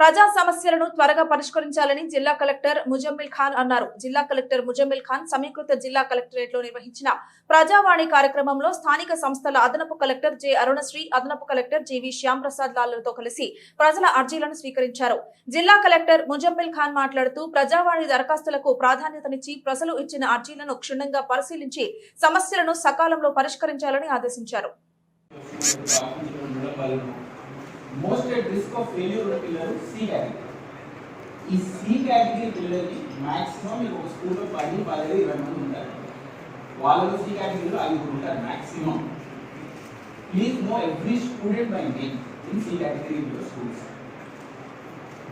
ప్రజా సమస్యలను త్వరగా పరిష్కరించాలని జిల్లా కలెక్టర్ ముజమ్మిల్ ఖాన్ అన్నారు. జిల్లా కలెక్టర్ ముజమ్మిల్ ఖాన్ సమీకృత జిల్లా కలెక్టరేట్లో నిర్వహించిన ప్రజావాణి కార్యక్రమంలో స్థానిక సంస్థల అదనపు కలెక్టర్ జె అరుణశ్రీ అదనపు కలెక్టర్ జివి శ్యాంప్రసాద్ లాల్లతో కలిసి ప్రజల అర్జీలను స్వీకరించారు. జిల్లా కలెక్టర్ ముజమ్మిల్ ఖాన్ మాట్లాడుతూ ప్రజావాణి దరఖాస్తులకు ప్రాధాన్యతనిచ్చి ప్రజలు ఇచ్చిన అర్జీలను క్షుణ్ణంగా పరిశీలించి సమస్యలను సకాలంలో పరిష్కరించాలని ఆదేశించారు. మోస్ట్ రిస్క్ ఆఫ్ ఫెయిల్యూర్ ఉన్న పిల్లలు సి కేటగిరీ ఈ సి కేటగిరీ పిల్లలకి మాక్సిమం మీకు ఒక స్కూల్లో పది పదిహేను ఇరవై మంది ఉంటారు. వాళ్ళలో సి కేటగిరీలో ఐదుగురు ఉంటారు maximum please know every student by name in C category schools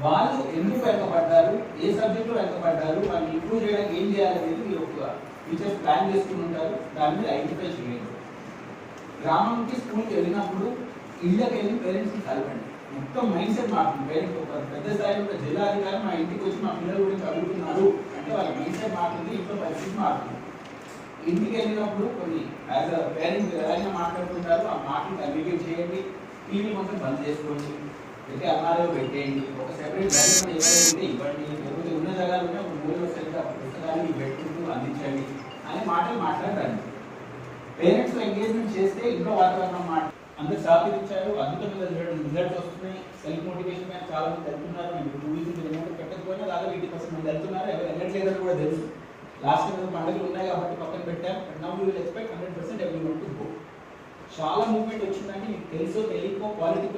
వాళ్ళు ఎందుకు వెనకబడ్డారు? ఏ సబ్జెక్టులో వెనకబడ్డారు? వాళ్ళు ఇంప్రూవ్ చేయడానికి ఏం చేయాలనేది మీరు ఒక టీచర్స్ ప్లాన్ చేసుకుని ఉంటారు. దాని మీద ఐడెంటిఫై చేయండి. గ్రామంకి స్కూల్కి వెళ్ళినప్పుడు ఇళ్ళకి వెళ్ళి పేరెంట్స్కి కలవండి. మొత్తం మైండ్ సెట్ మారుతుంది పేరెంట్ ఒక పెద్ద స్థాయిలో ఉన్న జిల్లాధికారి మా ఇంటికి వచ్చి మా పిల్లల గురించి అడుగుతున్నారు అంటే వాళ్ళ మైండ్ సెట్ మారుతుంది ఇంట్లో పరిస్థితి మారుతుంది ఇంటికి వెళ్ళినప్పుడు కొన్ని యాజ్ అ పేరెంట్స్ ఎవరైనా మాట్లాడుతుంటారు ఆ మాటలు కమ్యూనికేట్ చేయండి. టీవీ మొత్తం బంద్ చేసుకోండి. పెట్టి అల్మారో పెట్టేయండి. ఒక సెపరేట్ డైరెక్ట్ ఎవరైతే ఇవ్వండి. లేకపోతే ఉన్న జాగాలు ఒక మూలలో సరిగ్గా పుస్తకాలు పెట్టుకుంటూ అందించండి. అనే మాటలు మాట్లాడండి పేరెంట్స్ ఎంగేజ్మెంట్ చేస్తే ఇంట్లో వాతావరణం అందరు సహకరించారు అద్భుతమైన రిజల్ట్స్ వస్తున్నాయి. సెల్ఫ్ మోటివేషన్ మీద చాలా మంది వెళ్తున్నారు నేను టూ రిమోట్ పెట్టకపోయినా దాదాపు ఎయిటీ పర్సెంట్ మంది వెళ్తున్నారు. ఎవరు వెళ్ళట్లేదని కూడా తెలుసు. లాస్ట్ టైం పండుగలు ఉన్నాయి కాబట్టి పక్కన పెట్టాం. Now you will expect hundred percent everyone to go చాలా మూవ్మెంట్ వచ్చిందంటే మీకు తెలుసో తెలియకో క్వాలిటీ